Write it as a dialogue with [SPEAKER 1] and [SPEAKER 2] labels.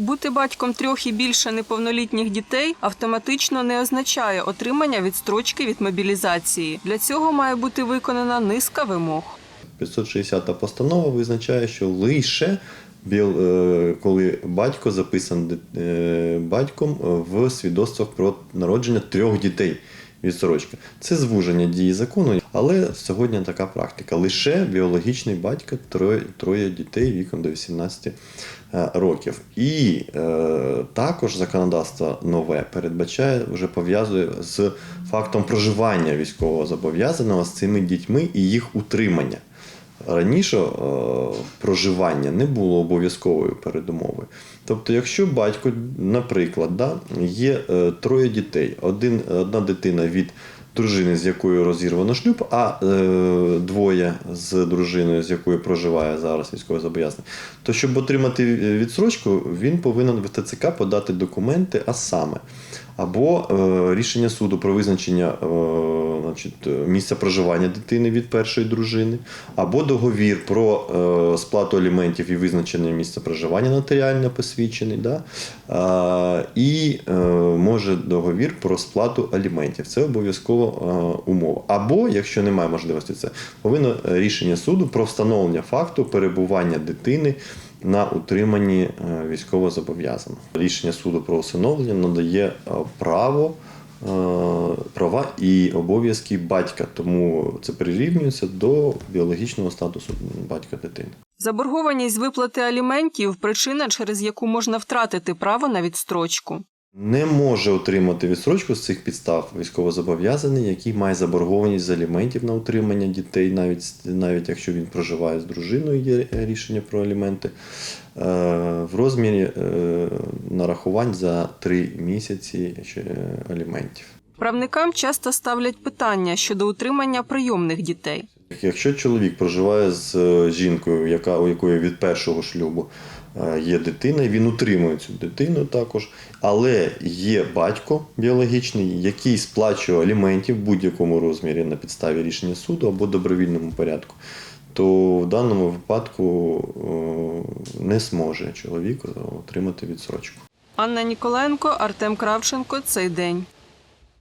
[SPEAKER 1] Бути батьком трьох і більше неповнолітніх дітей автоматично не означає отримання відстрочки від мобілізації. Для цього має бути виконана низка вимог.
[SPEAKER 2] 560 постанова визначає, що лише е, коли батько записаний е, батьком в свідоцтвах про народження трьох дітей. Відстрочка. Це звуження дії закону, але сьогодні така практика. Лише біологічний батько троє, троє дітей віком до 18 е, років. І е, також законодавство нове передбачає, вже пов'язує з фактом проживання військового зобов'язаного з цими дітьми і їх утримання. Раніше е, проживання не було обов'язковою передумовою. Тобто, якщо батько, наприклад, да, є е, троє дітей, один, одна дитина від дружини, з якою розірвано шлюб, а е, двоє з дружиною, з якою проживає зараз військовозобов'язаний, то щоб отримати відсрочку, він повинен в ТЦК подати документи, а саме або е, рішення суду про визначення е, значить, е, місця проживання дитини від першої дружини, або договір про сплату аліментів і визначення місця проживання нотаріально посвідчений, да? і може договір про сплату аліментів. Це обов'язково е, умова. Або, якщо немає можливості, це повинно рішення суду про встановлення факту перебування дитини на утриманні е, військовозобов'язаного. Рішення суду про усиновлення надає е, право. е, Права і обов'язки батька, тому це прирівнюється до біологічного статусу батька дитини.
[SPEAKER 1] Заборгованість виплати аліментів причина, через яку можна втратити право на відстрочку.
[SPEAKER 2] Не може отримати відстрочку з цих підстав військовозобов'язаний, який має заборгованість з аліментів на утримання дітей, навіть, навіть якщо він проживає з дружиною, є рішення про аліменти, е, в розмірі е, нарахувань за три місяці е, аліментів.
[SPEAKER 1] Правникам часто ставлять питання щодо утримання прийомних дітей.
[SPEAKER 2] Якщо чоловік проживає з е, жінкою, яка, у якої від першого шлюбу е, є дитина, і він утримує цю дитину також, але є батько біологічний, який сплачує аліментів в будь-якому розмірі на підставі рішення суду або добровільному порядку, то в даному випадку е, не зможе чоловік отримати відсрочку.
[SPEAKER 1] Анна Ніколенко, Артем Кравченко. Цей день.